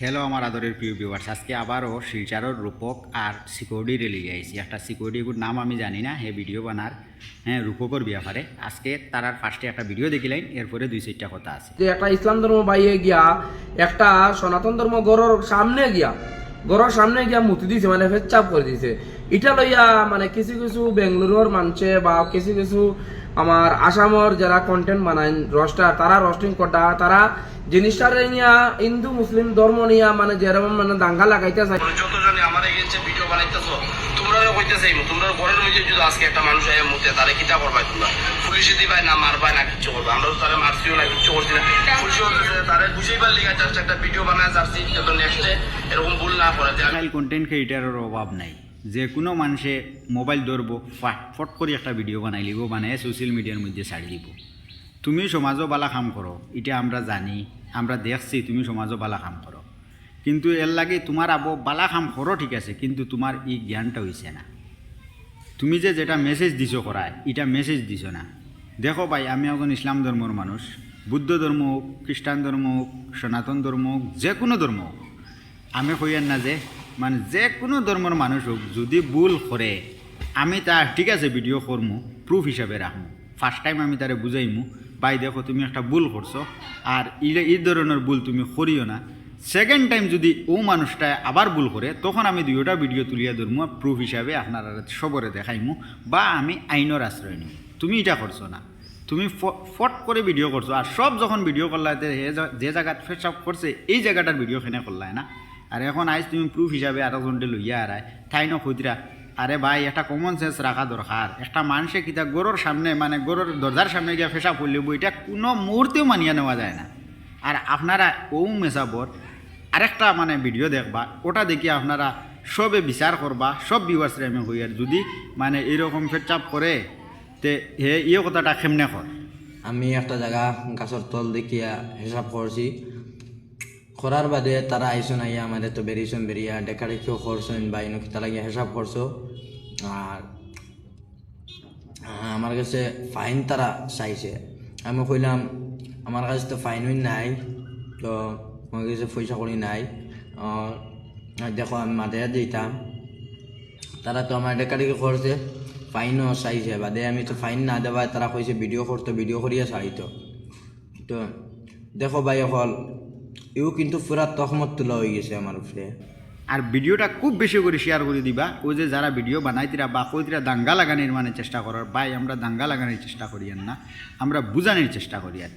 Hello আমার আদরের প্রিয় ভিউয়ার্স আজকে আবারও শিলচারর রূপক আর সিকিউরিটি রেলি আইছি। একটা সিকিউরিটির নাম আমি জানি না, হে ভিডিও বানার হ্যাঁ রূপকর ব্যাপারে। আজকে তারার ফার্স্টে একটা ভিডিও দেখিলেন, এরপরে দুই চারটা কথা আছে। যে একটা ইসলাম ধর্ম বাইয়ে গিয়া, একটা সনাতন ধর্ম গরর সামনে গিয়া গরর সামনে গিয়া মুতি দিছে মানে ফেচাপ করে দিছে। এটা লইয়া মানে কিছু কিছু বেঙ্গালুরুর মানুষে বা কিছু কিছু আমার আসামর যারা কন্টেন্ট বানায় রস্টার তারা রস্টিং কটা তারা জিনিসটা নিয়া হিন্দু মুসলিম ধর্ম নিয়া মানে যেরকম মানে দাঙ্গা লাগাইতে চাই যতজনে আমার এগেছে ভিডিও বানাইতেছ তোমরাও কইতেছে তোমরা ঘরের মধ্যে যদি আজকে একটা মানুষ আয় মুতে তারে কিতা করবাই তোমরা? পুলিশে দিবাই না মারবাই না কিচ্ছু করবে? আমরা তো তারে মারছিও না কিচ্ছু করছি না। পুলিশে তারে বুঝাইবার লিগা জাস্ট একটা ভিডিও বানায় যাচ্ছি যাতে নেক্সটে এরকম ভুল না করে কন্টেন্ট ক্রিয়েটারের অভাব নাই। যে কোনো মানুষে মোবাইল ধরব, ফাট করে একটা ভিডিও বানাই লিব বানায় সোশ্যাল মিডিয়ার মধ্যে ছাড়ি দিব তুমি সমাজও বালা কাম করো, এটা আমরা জানি, আমরা দেখছি, তুমি সমাজও বালা কাম করো। কিন্তু এর লাগে তোমার আবো বালা কাম করো ঠিক আছে, কিন্তু তোমার এই জ্ঞানটা হয়েছে না। তুমি যে যেটা মেসেজ দিছো করায়, এটা মেসেজ দিছো না। দেখো ভাই, আমি একজন ইসলাম ধর্মর মানুষ, বুদ্ধ ধর্ম হোক খ্রিস্টান ধর্ম হোক, সনাতন ধর্ম হোক, যে কোনো ধর্ম হোক, আমি কইয়ার না যে মানে যে কোনো ধর্মের মানুষ হোক যদি ভুল করে আমি তা ঠিক আছে ভিডিও করমু প্রুফ হিসাবে রাখমু ফার্স্ট টাইম আমি তারে বুঝাইমু ভাই দেখো, তুমি একটা ভুল করছ আর এই ধরনের ভুল তুমি করিও না। সেকেন্ড টাইম যদি ও মানুষটা আবার ভুল করে তখন আমি দুইটা ভিডিও তুলিয়া ধরমু প্রুফ হিসাবে আপনারা সবরে দেখাইমু, বা আমি আইনের আশ্রয় নিম। তুমি এটা করছ না। তুমি ফট করে ভিডিও করছ আর সব যখন ভিডিও জা- যে জায়গাত ফেসআপ করছে এই জায়গাটার ভিডিও খেনে করলাই না। আর এখন আইজ তুমি প্রুফ হিসাবে আরও জনটে লইয়া আরাই ঠাই ন খুঁজরা আরে ভাই একটা কমন সেন্স রাখা দরকার একটা মানুষে কিতা গরুর সামনে মানে গরুর দরজার সামনে গিয়ে ফেসা করলে এটা কোনো মুহূর্তেও মানিয়ে নেওয়া যায় না। আর আপনারা ও মেসাবর আরেকটা মানে ভিডিও দেখবা, ওটা দেখি আপনারা সবে বিচার করবা সব ভিউয়ার্সরে আমি হই আর যদি মানে এরকম ফেচাপ করে তে হে ইয়ে কথাটা কেমনে কর আমি একটা জায়গা গাছের তল দেখিয়া হিসাব করছি করার বাদে তারা আইসন আইয়া আমাদের তো বেরিয়েছেন বেরিয়া ডেকা ডেকিও করছেন বা ইনো কিতা লাগিয়া হিসাব করছ আর আমার কাছে ফাইন তারা চাইছে। আমি কইলাম আমার কাছে তো ফাইন নাই, তো আমার কাছে পয়সা করি নাই। দেখো, আমি মাথায় দিতাম তারা তো আমার ডেকাডেকি করছে ফাইনও চাইছে। বাদে আমি তো ফাইন না দেওয়ায় তারা কইছে ভিডিও করতো ভিডিও করিয়া চাইতো তো। দেখো, ভাই হল ইও কিন্তু পুরা তহমত তোলা হয়ে গেছে আমার উপরে। আর ভিডিওটা খুব বেশি করে শেয়ার করে দিবা ওই যে যারা ভিডিও বানাইতিরা বা কইতিরা দাঙ্গা লাগানোর মানে চেষ্টা করার, ভাই, আমরা দাঙ্গা লাগানোর চেষ্টা করি আর না, আমরা বুঝানোর চেষ্টা করি আর।